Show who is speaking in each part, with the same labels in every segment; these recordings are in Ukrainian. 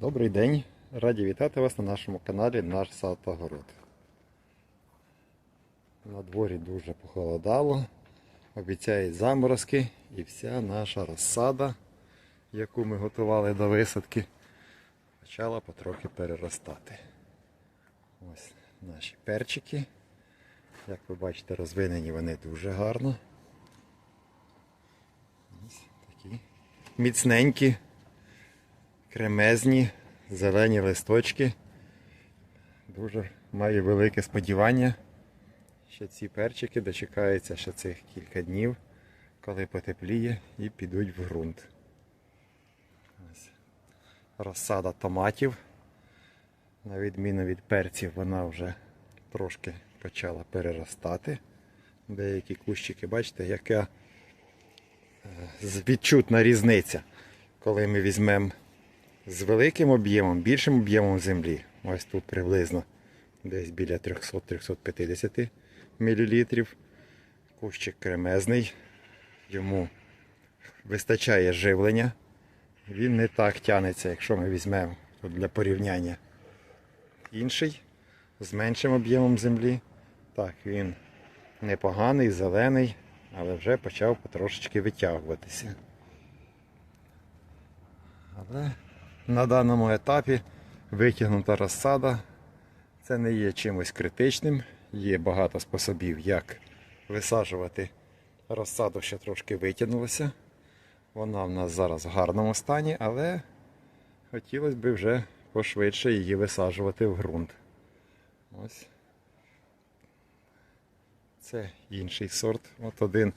Speaker 1: Добрий день! Раді вітати вас на нашому каналі Наш сад та. На дворі дуже похолодало, обіцяють заморозки і вся наша розсада, яку ми готували до висадки, почала потрохи переростати. Ось наші перчики. Як ви бачите, розвинені вони дуже гарно. Ось такі міцненькі кремезні, зелені листочки. Дуже маю велике сподівання, що ці перчики дочекаються ще цих кілька днів, коли потепліє і підуть в ґрунт. Розсада томатів. На відміну від перців, вона вже трошки почала переростати. Деякі кущики, бачите, яка е, відчутна різниця, коли ми візьмемо з великим об'ємом, більшим об'ємом землі. Ось тут приблизно десь біля 300-350 мл. Кущик кремезний, йому вистачає живлення. Він не так тянеться, якщо ми візьмемо тут для порівняння інший з меншим об'ємом землі. Так, він непоганий, зелений, але вже почав потрошечки витягуватися. Але на даному етапі витягнута розсада це не є чимось критичним. Є багато способів, як висаджувати розсаду, що трошки витягнулася. Вона в нас зараз в гарному стані, але хотілося б вже пошвидше її висаджувати в ґрунт. Ось. Це інший сорт. От один,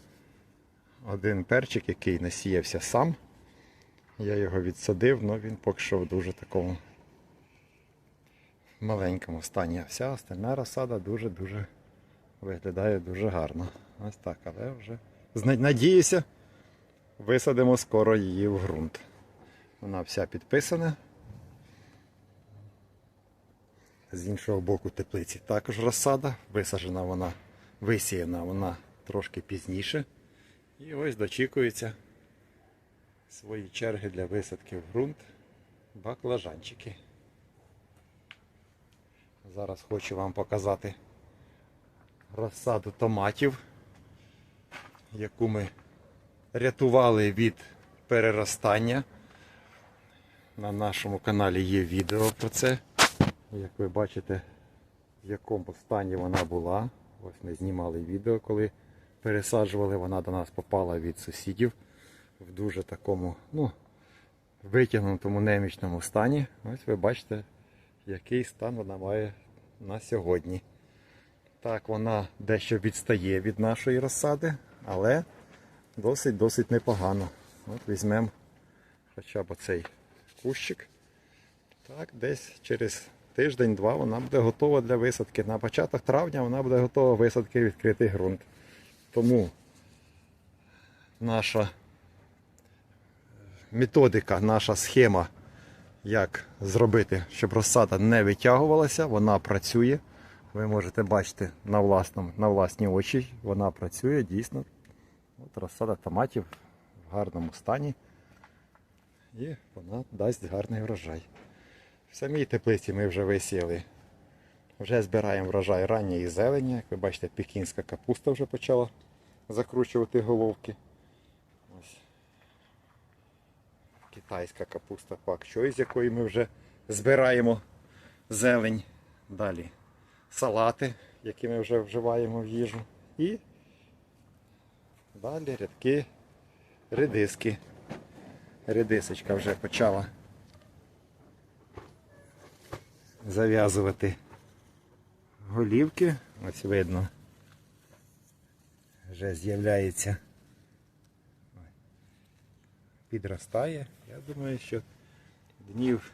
Speaker 1: один перчик, який насіявся сам. Я його відсадив, але він поки що в дуже такому маленькому стані. А вся остальна розсада дуже-дуже виглядає дуже гарно. Ось так, але вже надіюся, висадимо скоро її в ґрунт. Вона вся підписана. З іншого боку теплиці також розсада. Висаджена вона, висіяна вона трошки пізніше. І ось дочікується свої черги для висадки в ґрунт баклажанчики. Зараз хочу вам показати розсаду томатів, яку ми рятували від переростання. На нашому каналі є відео про це. Як ви бачите, в якому стані вона була. Ось ми знімали відео, коли пересаджували, вона до нас попала від сусідів в дуже такому, ну, витягнутому немічному стані. Ось ви бачите, який стан вона має на сьогодні. Так, вона дещо відстає від нашої розсади, але досить-досить непогано. От візьмемо хоча б оцей кущик. Так, десь через тиждень-два вона буде готова для висадки. На початок травня вона буде готова висадки відкритий ґрунт. Тому наша методика, наша схема, як зробити, щоб розсада не витягувалася, вона працює. Ви можете бачити на, власному, на власні очі, вона працює дійсно. От розсада томатів в гарному стані. І вона дасть гарний врожай. В самій теплиці ми вже висіяли. Вже збираємо врожай ранньої зелені. Як ви бачите, пекінська капуста вже почала закручувати головки. Ось. Китайська капуста пакчой, з якої ми вже збираємо зелень. Далі салати, які ми вже вживаємо в їжу. І далі рядки редиски. Редисочка вже почала зав'язувати голівки. Ось видно. Вже з'являється. Підростає. Я думаю, що днів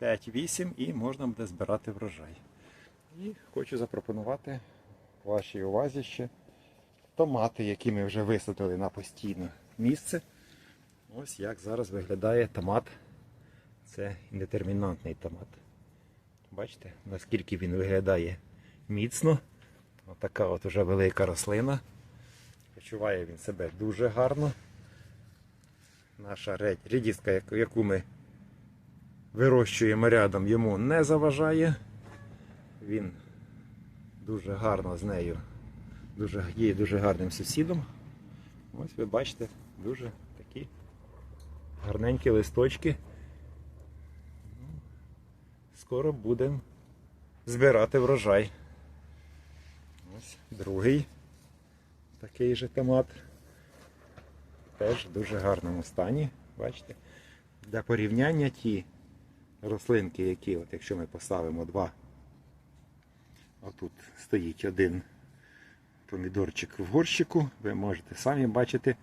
Speaker 1: 5-8 і можна буде збирати врожай. І хочу запропонувати вашій увазі ще томати, які ми вже висадили на постійне місце. Ось як зараз виглядає томат. Це інdeтермінантний томат. Бачите, наскільки він виглядає міцно. Отака от уже велика рослина. Почуває він себе дуже гарно. Наша яку- яку ми вирощуємо рядом, йому не заважає. Він дуже гарно з нею, дуже, є дуже гарним сусідом. Ось ви бачите, дуже такі гарненькі листочки. Ну, Скоро будемо збирати врожай. Ось другий такий же томат. Теж в дуже гарному стані. Бачите? Для порівняння ті рослинки, які, от якщо ми поставимо два, отут стоїть один помідорчик в горщику, ви можете самі бачити,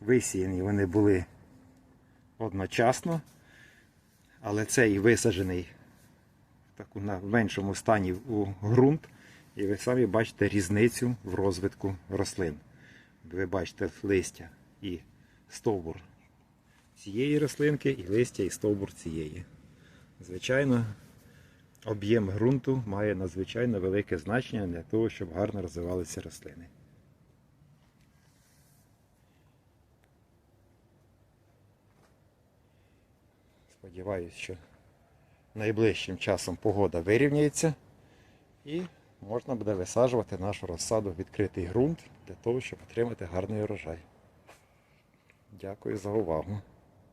Speaker 1: висіяні вони були одночасно, але цей висаджений в таку на меншому стані у ґрунт, і ви самі бачите різницю в розвитку рослин. Ви бачите листя і стовбур цієї рослинки, і листя і стовбур цієї. Звичайно, об'єм ґрунту має надзвичайно велике значення для того, щоб гарно розвивалися рослини. Сподіваюсь, що найближчим часом погода вирівняється і можна буде висаджувати нашу розсаду в відкритий ґрунт для того, щоб отримати гарний урожай. Дякую за увагу.